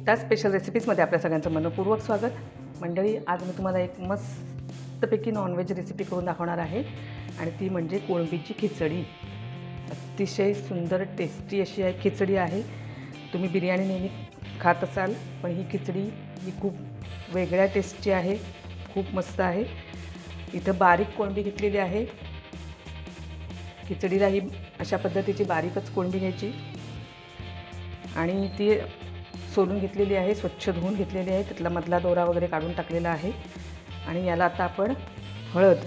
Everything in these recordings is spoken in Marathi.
गीता स्पेशल रेसिपीजमध्ये आपल्या सगळ्यांचं मनपूर्वक स्वागत. मंडळी आज मी तुम्हाला एक मस्तपैकी नॉनव्हेज रेसिपी करून दाखवणार आहे आणि ती म्हणजे कोळंबीची खिचडी. अतिशय सुंदर टेस्टी अशी आहे खिचडी आहे. तुम्ही बिर्याणी नेहमी खात असाल पण ही खिचडी ही खूप वेगळ्या टेस्टची आहे खूप मस्त आहे. इथं बारीक कोळंबी घेतलेली आहे. खिचडीला ही अशा पद्धतीची बारीकच कोळंबी घ्यायची. आणि ती सोलून घेतलेली आहे स्वच्छ धुवून घेतलेली आहे. त्यातला मधला दोरा वगैरे काढून टाकलेला आहे. आणि याला आता आपण हळद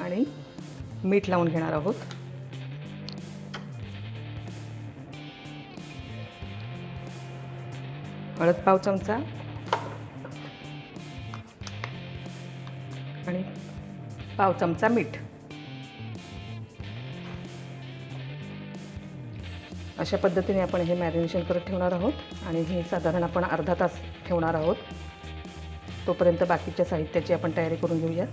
आणि मीठ लावून घेणार आहोत. हळद पाव चमचा. आणि पाव चमचा मीठ. अशा पद्धतीने आपण हे मॅरिनेशन करत ठेवणार आहोत आणि हे साधारण आपण अर्धा तास ठेवणार आहोत. तोपर्यंत बाकीच्या साहित्याची आपण तयारी करून घेऊया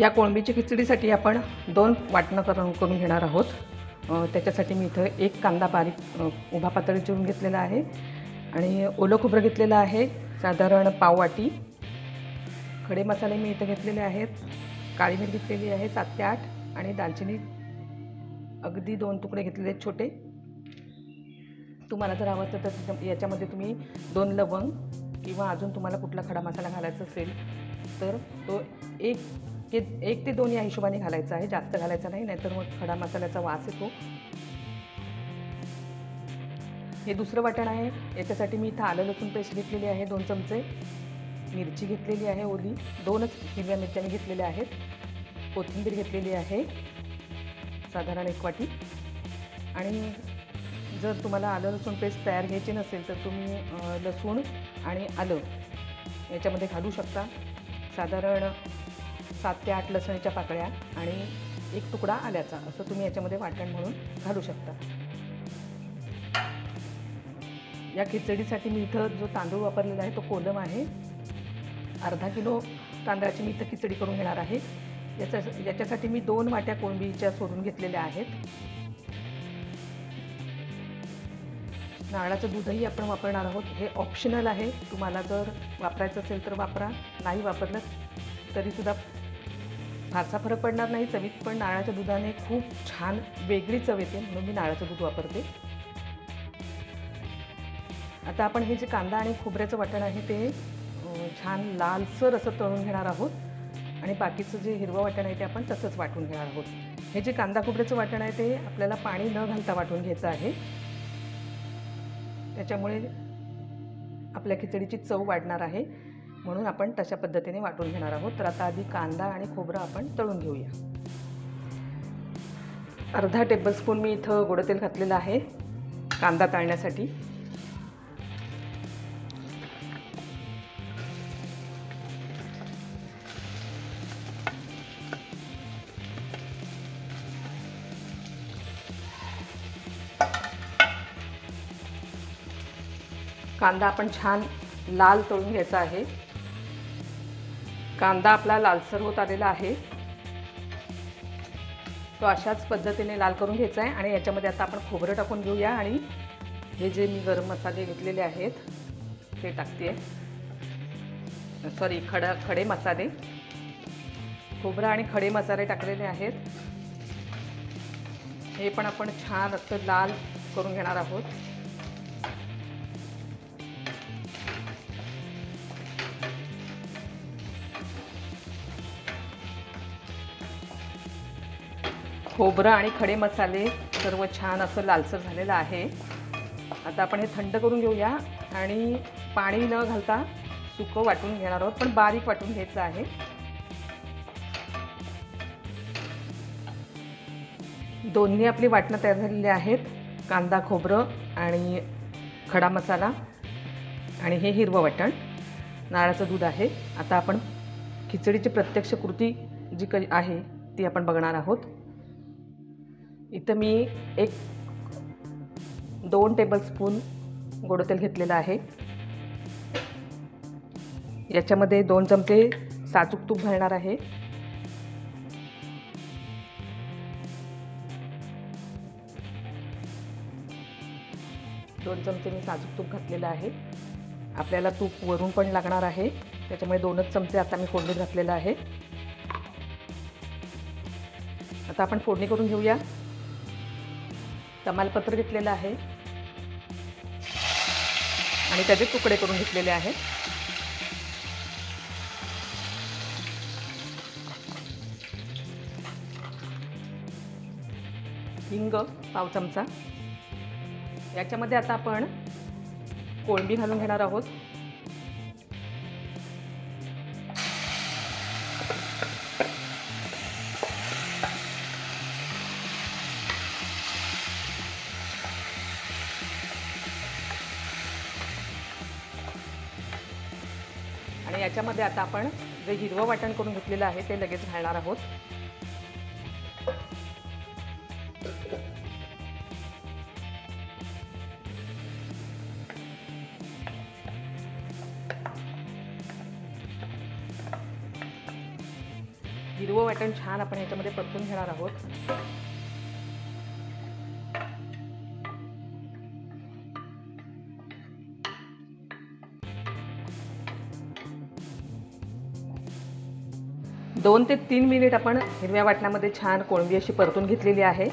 या कोळंबीची खिचडीसाठी आपण दोन वाटणं करून करून घेणार आहोत. त्याच्यासाठी मी इथं एक कांदा बारीक उभा पातळी चिरून घेतलेला आहे. आणि ओलं खोबरं घेतलेलं आहे. साधारण पाववाटी खडे मसाले मी इथं घेतलेले आहेत. काळी मिरी घेतलेली आहे सात ते आठ आणि दालचिनी अगदी दोन तुकडे घेतलेले आहेत छोटे. तुम्हाला जर हवं तर याच्यामध्ये तुम्ही दोन लवंग किंवा अजून तुम्हाला कुठला खडा मसाला घालायचा असेल तर तो एक के एक ते दोन या हिशोबाने घालायचा आहे. जास्त घालायचा नाही नाहीतर मग खडा मसाल्याचा वास येतो. हे दुसरं वाटण आहे. याच्यासाठी मी इथं आलं लसूण पेस्ट घेतलेली आहे दोन चमचे. मिरची घेतलेली आहे ओली. दोनच हिरव्या मिरच्या मी घेतलेल्या आहेत. कोथिंबीर घेतलेली आहे साधारण एक वाटी. आणि जर तुम्हाला आलं लसूण पेस्ट तयार घ्यायची नसेल तर तुम्ही लसूण आणि आलं याच्यामध्ये घालू शकता. साधारण सात ते आठ लसणीच्या पाकळ्या आणि एक तुकडा आल्याचा असं तुम्ही याच्यामध्ये वाटण म्हणून घालू शकता. या खिचडीसाठी मी इथं जो तांदूळ वापरलेला आहे तो कोलम आहे. अर्धा किलो तांदळाची मी इथं खिचडी करून घेणार आहे. याच्या याच्यासाठी मी दोन वाट्या कोळंबीच्या सोडून घेतलेल्या आहेत. नारळाचं दूधही आपण वापरणार आहोत. हे ऑप्शनल आहे. तुम्हाला जर वापरायचं असेल तर वापरा. नाही वापरलं तरीसुद्धा फारसा फरक पडणार नाही. चवीत पण नारळाच्या दुधाने खूप छान वेगळी चव येते. म्हणून मी नारळाचं दूध वापरते. आता आपण हे जे कांदा आणि खोबऱ्याचं वाटण आहे ते छान लालसर असं तळून घेणार आहोत. आणि बाकीचं जे हिरवं वाटण आहे ते आपण तसंच वाटून घेणार आहोत. हे जे कांदा खोबऱ्याचं वाटण आहे ते आपल्याला पाणी न घालता वाटून घ्यायचं आहे. त्याच्यामुळे आपल्या खिचडीची चव वाढणार आहे. म्हणून आपण तशा पद्धतीने वाटून घेणार आहोत. तर आता आधी कांदा आणि खोबरं आपण तळून घेऊया. अर्धा टेबलस्पून मी इथं गोडं तेल घातलेलं आहे. कांदा तळण्यासाठी. कांदा आपण छान लाल तळून घ्यायचा आहे. कांदा आपला लालसर होत आलेला आहे. तो अशाच पद्धतीने लाल करून घ्यायचा आहे आणि याच्यामध्ये आता आपण खोबरं टाकून घेऊया आणि हे जे मी गरम मसाले घेतलेले आहेत ते टाकते. सॉरी खडा खडे मसाले. खोबरं आणि खडे मसाले टाकलेले आहेत. हे पण आपण छान असं लाल करून घेणार आहोत. खोबरं आणि खडे मसाले सर्व छान असं लालसर झालेलं आहे. आता आपण हे थंड करून घेऊया आणि पाणी न घालता सुकं वाटून घेणार आहोत पण बारीक वाटून घ्यायचं आहे. दोन्ही आपली वाटणं तयार झालेली आहेत कांदा खोबरं आणि खडा मसाला आणि हे हिरवं वाटण. नारळाचं दूध आहे. आता आपण खिचडीची प्रत्यक्ष कृती जी काही आहे ती आपण बघणार आहोत. इथं मी एक दोन टेबलस्पून गोडं तेल घेतलेलं आहे. याच्यामध्ये दोन चमचे साजूक तूप घालणार आहे. दोन चमचे मी साजूक तूप घातलेलं आहे. आपल्याला तूप वरून पण लागणार आहे. त्याच्यामुळे दोनच चमचे आता मी फोडणीत घातलेलं आहे. आता आपण फोडणी करून घेऊया. तमालपत्र घेतलेलं आहे. आणि त्याचे तुकडे करून घेतलेले आहेत हिंग पाव चमचा. याच्यामध्ये आता आपण कोळंबी घालून घेणार आहोत. त्याच्यामध्ये याच्यामध्ये आता आपण जे हिरवं वाटण करून घेतलेलं आहे ते लगेच घालणार आहोत. हिरवं वाटण छान आपण ह्याच्यामध्ये परतून घेणार आहोत. दोन ते तीन मिनिट आपण हिरव्या वाटणामध्ये छान कोळंबी अशी परतून घेतलेली आहे.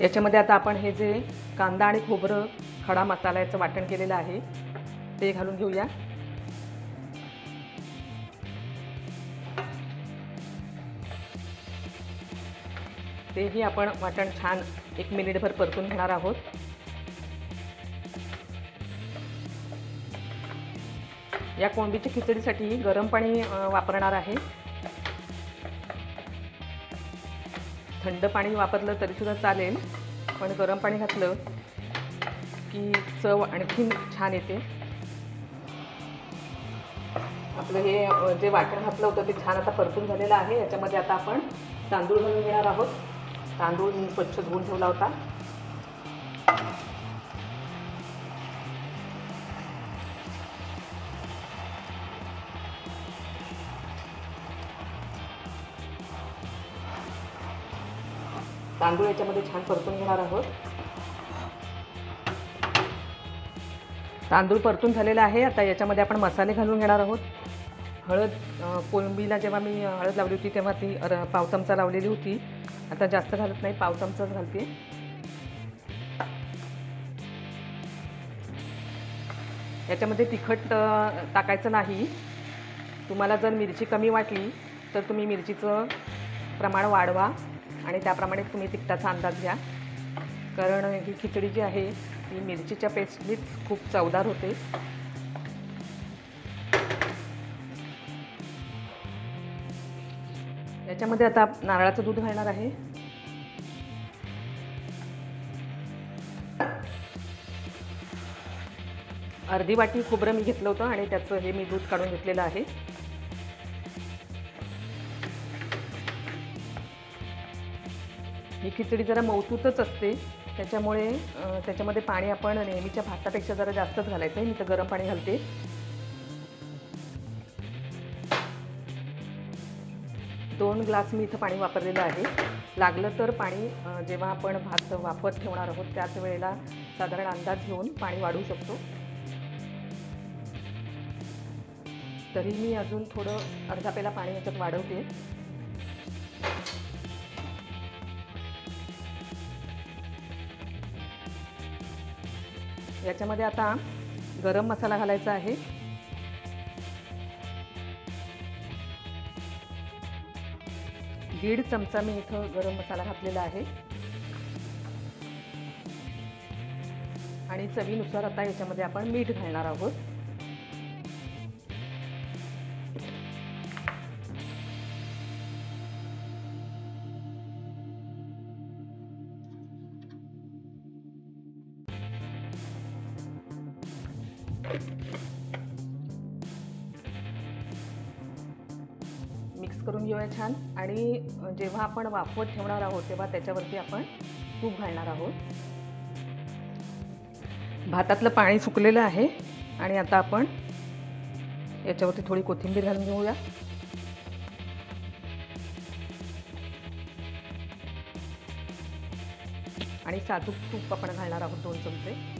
याच्यामध्ये आता आपण हे जे कांदा आणि खोबरं खडा मसाला याचं वाटण केलेलं आहे ते घालून घेऊया. तेही आपण वाटण छान एक मिनिटभर परतून घेणार आहोत. या कोळंबीच्या खिचडीसाठी गरम पाणी वापरणार आहे. थंड पाणी वापरलं तरीसुद्धा चालेल. पण गरम पाणी घातलं की चव आणखीन छान येते. आपलं हे जे वाटण घातलं होतं ते छान आता परतून झालेलं आहे. याच्यामध्ये आता आपण तांदूळ घालून घेणार आहोत. तांदूळ स्वच्छ धुवून ठेवला होता. तांदूळ याच्यामध्ये छान परतून घेणार आहोत. तांदूळ परतून झालेला आहे. आता याच्यामध्ये आपण मसाले घालून घेणार आहोत. हळद कोळंबीला जेव्हा मी हळद लावली होती तेव्हा ती पाव चमचा लावलेली होती. आता जास्त घालत नाही पाव चमचाच घालते. याच्यामध्ये तिखट टाकायचं नाही. तुम्हाला जर मिरची कमी वाटली तर तुम्ही मिरचीचं प्रमाण वाढवा. आणि त्याप्रमाणे तुम्ही तिखटाचा अंदाज घ्या. कारण ही खिचडी जी आहे ती मिरचीच्या पेस्टनीच खूप चवदार होते. याच्यामध्ये आता नारळाचं दूध घालणार आहे. अर्धी वाटी खोबरं मी घेतलं होतं आणि त्याचं हे मी दूध काढून घेतलेलं आहे. ही खिचडी जरा मौसूतच असते. त्याच्यामुळे त्याच्यामध्ये पाणी आपण नेहमीच्या भातापेक्षा जरा जास्तच घालायचं आहे. मी तर गरम पाणी घालते. दोन ग्लास मी इथं पाणी वापरलेलं आहे. लागलं तर पाणी जेव्हा आपण भात वापरत ठेवणार आहोत त्याच वेळेला साधारण अंदाज घेऊन पाणी वाढवू शकतो. तरी मी अजून थोडं अर्धा पेला पाणी याच्यात वाढवते. याच्यामध्ये आता गरम मसाला घालायचा आहे. दीड चमचा मी इथं गरम मसाला घातलेला आहे. आणि चवीनुसार आता याच्यामध्ये आपण मीठ घालणार आहोत. मिक्स करून घेऊया छान. आणि जेव्हा आपण वाफवत ठेवणार आहोत तेव्हा त्याच्यावरती आपण तूप घालणार आहोत. भातातलं पाणी सुकलेलं आहे. आणि आता आपण याच्यावरती थोडी कोथिंबीर घालून घेऊया. आणि साजूक तूप आपण घालणार आहोत दोन चमचे.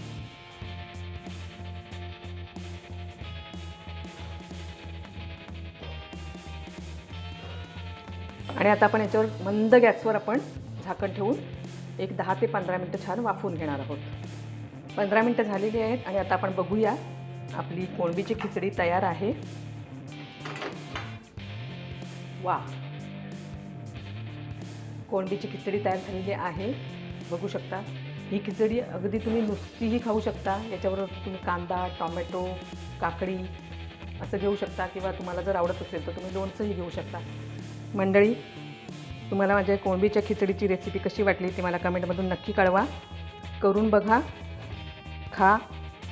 आणि आता आपण याच्यावर मंद गॅसवर आपण झाकण ठेवून एक दहा ते पंधरा मिनटं छान वाफवून घेणार आहोत. पंधरा मिनटं झालेली आहेत आणि आता आपण बघूया आपली कोळंबीची खिचडी तयार आहे. वा. कोळंबीची खिचडी तयार झालेली आहे. बघू शकता ही खिचडी अगदी तुम्ही नुसतीही खाऊ शकता. याच्याबरोबर तुम्ही कांदा टॉमॅटो काकडी असं घेऊ शकता किंवा तुम्हाला जर आवडत असेल तर तुम्ही लोणचंही घेऊ शकता. मंडळी तुम्हाला माझ्या कोळंबीच्या खिचडीची रेसिपी कशी वाटली ती मला कमेंटमधून नक्की कळवा. करून बघा खा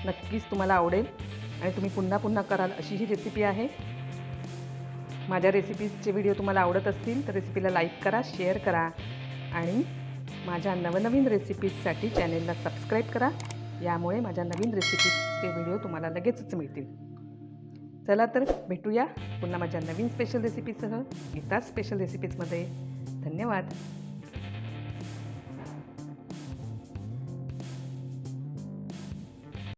नक्कीच तुम्हाला आवडेल. आणि तुम्ही पुन्हा पुन्हा कराल अशी ही रेसिपी आहे. माझ्या रेसिपीजचे व्हिडिओ तुम्हाला आवडत असतील तर रेसिपीला लाईक करा शेअर करा. आणि माझ्या नवनवीन रेसिपीजसाठी चॅनेलला सबस्क्राईब करा. यामुळे माझ्या नवीन रेसिपीजचे व्हिडिओ तुम्हाला लगेचच मिळतील. चला तर भेटूया पुन्हा माझ्या नवीन स्पेशल रेसिपीसह गीता स्पेशल रेसिपीजमध्ये धन्यवाद.